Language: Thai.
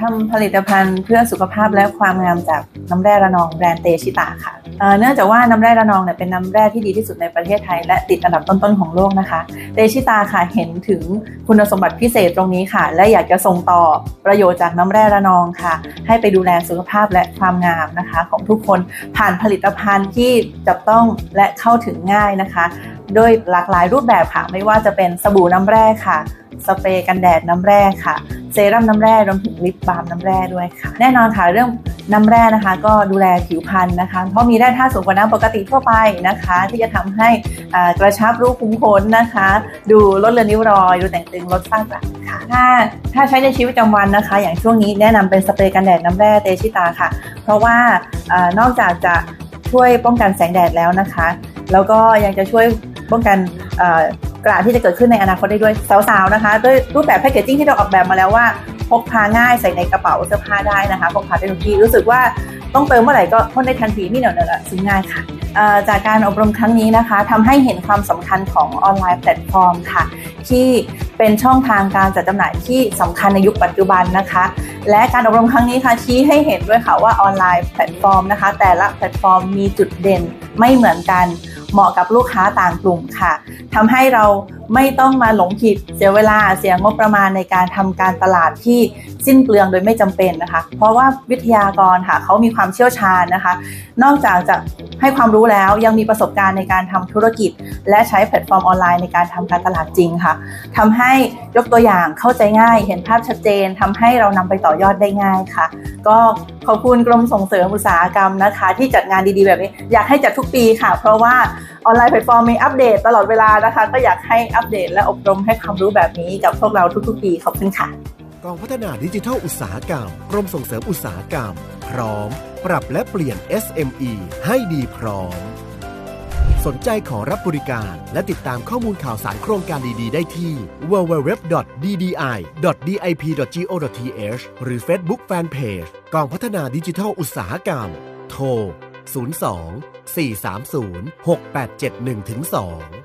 ทำผลิตภัณฑ์เพื่อสุขภาพและความงามจากน้ำแร่ระนองแบรนด์เตชิตาค่ะเอ่อเนื่องจากว่าน้ำแร่ระนองเนี่ยเป็นน้ำแร่ที่ดีที่สุดในประเทศไทย และติดอันดับต้นๆของโลกนะคะเตชิตาค่ะเห็นถึงคุณสมบัติพิเศษตรงนี้ค่ะ และอยากจะส่งต่อประโยชน์จากน้ำแร่ระนองค่ะ ให้ไปดูแลสุขภาพและความงามนะคะ ของทุกคนผ่านผลิตภัณฑ์ที่จับต้องและเข้าถึงง่ายนะคะโดยหลากหลายรูปแบบค่ะ ไม่ว่าจะเป็นสบู่น้ำแร่ค่ะ สเปรย์กันแดดน้ำแร่ค่ะ เซรั่มน้ำแร่รวมถึงลิปบาล์มน้ำแร่ด้วยค่ะ แน่นอนค่ะเรื่องน้ำแร่นะคะ ก็ดูแลผิวพรรณนะคะ เพราะมีแร่ธาตุสูงกว่าน้ำปกติทั่วไปนะคะ ที่จะทำให้กระชับรูปคุ้มขนนะคะ ดูลดเลือนริ้วรอย ดูแต่งตึงลดฝ้ากระค่ะถ้าถ้าใช้ในชีวิตประจำวันนะคะ อย่างช่วงนี้แนะนำเป็นสเปรย์กันแดดน้ำแร่เตชิตาค่ะ เพราะว่าอนอกจากจะช่วยป้องกันแสงแดดแล้วนะคะ แล้วก็ยังจะช่วยป้องกัน กระที่จะเกิดขึ้นในอนาคตได้ด้วยสาวๆนะคะ ด้วยรูปแบบแพคเกจจิ้งที่เราออกแบบมาแล้วว่าพกพาง่ายใส่ในกระเป๋าเสื้อผ้าได้นะคะพกพาได้ทุกที่รู้สึกว่าต้องเติมเมื่อไหร่ก็พ่นได้ทันทีไม่เหนียวเนอะซื้อง่ายค่ะจากการอบรมครั้งนี้นะคะทำให้เห็นความสำคัญของออนไลน์แพลตฟอร์มค่ะ ที่เป็นช่องทางการจัดจำหน่ายที่สำคัญในยุคปัจจุบันนะคะ และการอบรมครั้งนี้ค่ะชี้ให้เห็นด้วยค่ะว่าออนไลน์แพลตฟอร์มนะคะ แต่ละแพลตฟอร์มมีจุดเด่นไม่เหมือนกัน เหมาะกับลูกค้าต่างกลุ่มค่ะทำให้เรา ไม่ต้องมาหลงผิดเสียเวลาเสียงบประมาณในการทำการตลาดที่สิ้นเปลืองโดยไม่จำเป็นนะคะ เพราะว่าวิทยากรค่ะเขามีความเชี่ยวชาญนะคะ นอกจากจะให้ความรู้แล้วยังมีประสบการณ์ในการทำธุรกิจ และใช้แพลตฟอร์มออนไลน์ในการทำการตลาดจริงค่ะทำให้ยกตัวอย่างเข้าใจง่าย เห็นภาพชัดเจนทำให้เรานำไปต่อยอดได้ง่ายค่ะ ก็ขอบคุณกรมส่งเสริมอุตสาหกรรมนะคะ ที่จัดงานดีๆแบบนี้อยากให้จัดทุกปีค่ะ เพราะว่าออนไลน์แพลตฟอร์มมีอัปเดตตลอดเวลานะคะ ก็อยากให้อัปเดตและอบรมให้ความรู้แบบนี้กับพวกเราทุกๆปีขอบคุณค่ะกองพัฒนาดิจิทัลอุตสาหกรรม กรมส่งเสริมอุตสาหกรรม พร้อม ปรับและเปลี่ยน SME ให้ดีพร้อม สนใจขอรับบริการ และติดตามข้อมูลข่าวสารโครงการดี ๆ ได้ที่ www.ddi.dip.go.th หรือ Facebook Fanpage กองพัฒนาดิจิทัลอุตสาหกรรม โทร 02 430 6871 2